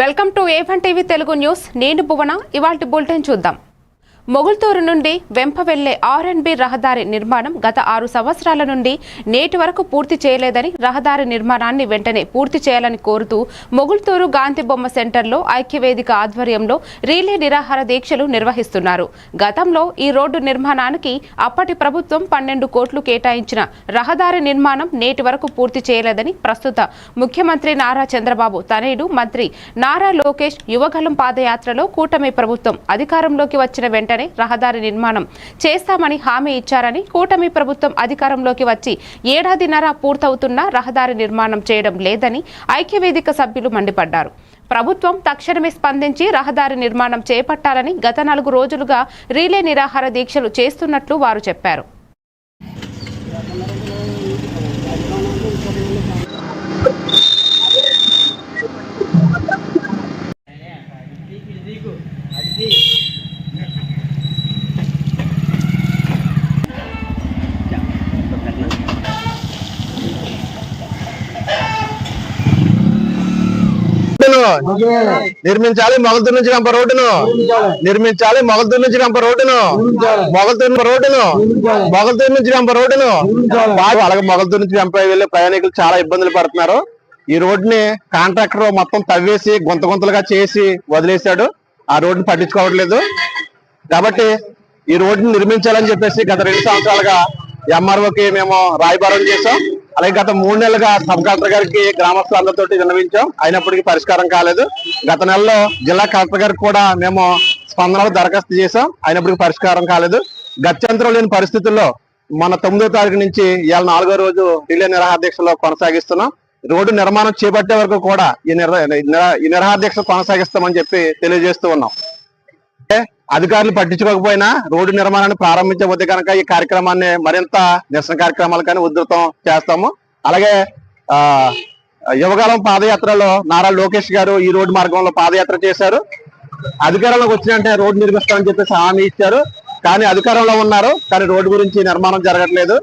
Welcome to A one TV Telugu news. నేను భువన ఇవాల్టి bulletin చూద్దాం. మొగుల్తూరు నుండి వెంప వెళ్ళే ఆర్ అండ్ బి రహదారి నిర్మాణం గత ఆరు సంవత్సరాల నుండి నేటి వరకు పూర్తి చేయలేదని రహదారి నిర్మాణాన్ని వెంటనే పూర్తి చేయాలని కోరుతూ మొగుల్తూరు గాంధీ బొమ్మ సెంటర్లో ఐక్యవేదిక ఆధ్వర్యంలో రీలే నిరాహార దీక్షలు నిర్వహిస్తున్నారు. గతంలో ఈ రోడ్డు నిర్మాణానికి అప్పటి ప్రభుత్వం పన్నెండు కోట్లు కేటాయించిన రహదారి నిర్మాణం నేటి వరకు పూర్తి చేయలేదని ప్రస్తుత ముఖ్యమంత్రి నారా చంద్రబాబు తనయుడు మంత్రి నారా లోకేష్ యువగలం పాదయాత్రలో కూటమి ప్రభుత్వం అధికారంలోకి వచ్చిన వెంటనే రహదారి నిర్మాణం చేస్తామని హామీ ఇచ్చారని కూటమి ప్రభుత్వం అధికారంలోకి వచ్చి ఏడాదిన్నర పూర్తవుతున్నా రహదారి నిర్మాణం చేయడం లేదని ఐక్యవేదిక సభ్యులు మండిపడ్డారు. ప్రభుత్వం తక్షణమే స్పందించి రహదారి నిర్మాణం చేపట్టాలని గత నాలుగు రోజులుగా రీలే నిరాహార దీక్షలు చేస్తున్నట్లు వారు చెప్పారు. రోడ్డును నిర్మించాలి మొగల్తూరు నుంచి కంప రోడ్డును. నిర్మించాలి మొగల్తూరు నుంచి కంప రోడ్డును. మొగల్తూరు రోడ్డును. మొగల్తూరు నుంచి కంప రోడ్డును. బాగా అలాగే మొగల్తూరు నుంచి గంప వెళ్ళే ప్రయాణికులు చాలా ఇబ్బందులు పడుతున్నారు. ఈ రోడ్డుని కాంట్రాక్టర్ మొత్తం తవ్వేసి గుంత గుంతలుగా చేసి వదిలేశాడు. ఆ రోడ్డుని పట్టించుకోవట్లేదు. కాబట్టి ఈ రోడ్డుని నిర్మించాలని చెప్పేసి గత రెండు సంవత్సరాలుగా ఎంఆర్ఓకి మేము రాయబారం చేశాం. అలాగే గత మూడు నెలలుగా సబ్ కలెక్టర్ గారికి గ్రామస్తులందరితో విన్నవించాం. అయినప్పటికీ పరిష్కారం కాలేదు. గత నెలలో జిల్లా కలెక్టర్ గారికి కూడా మేము స్పందనలు దరఖాస్తు చేశాం. అయినప్పటికీ పరిష్కారం కాలేదు. గత్యంతరం లేని పరిస్థితుల్లో మన తొమ్మిదో తారీఖు నుంచి ఇవాళ నాలుగో రోజు రిలే నిరాహార దీక్షలో కొనసాగిస్తున్నాం. రోడ్డు నిర్మాణం చేపట్టే వరకు కూడా ఈ నిర ఈ నిరాహార దీక్ష కొనసాగిస్తామని చెప్పి తెలియజేస్తూ ఉన్నాం. అధికారులు పట్టించుకోకపోయినా రోడ్డు నిర్మాణాన్ని ప్రారంభించబోతే కనుక ఈ కార్యక్రమాన్ని మరింత నిరసన కార్యక్రమాలు కానీ ఉధృతం చేస్తాము. అలాగే ఆ యువకాలం పాదయాత్రలో నారా లోకేష్ గారు ఈ రోడ్డు మార్గంలో పాదయాత్ర చేశారు. అధికారంలోకి వచ్చినంటే రోడ్డు నిర్మిస్తామని చెప్పేసి హామీ ఇచ్చారు. కానీ అధికారంలో ఉన్నారు కానీ రోడ్డు గురించి నిర్మాణం జరగట్లేదు.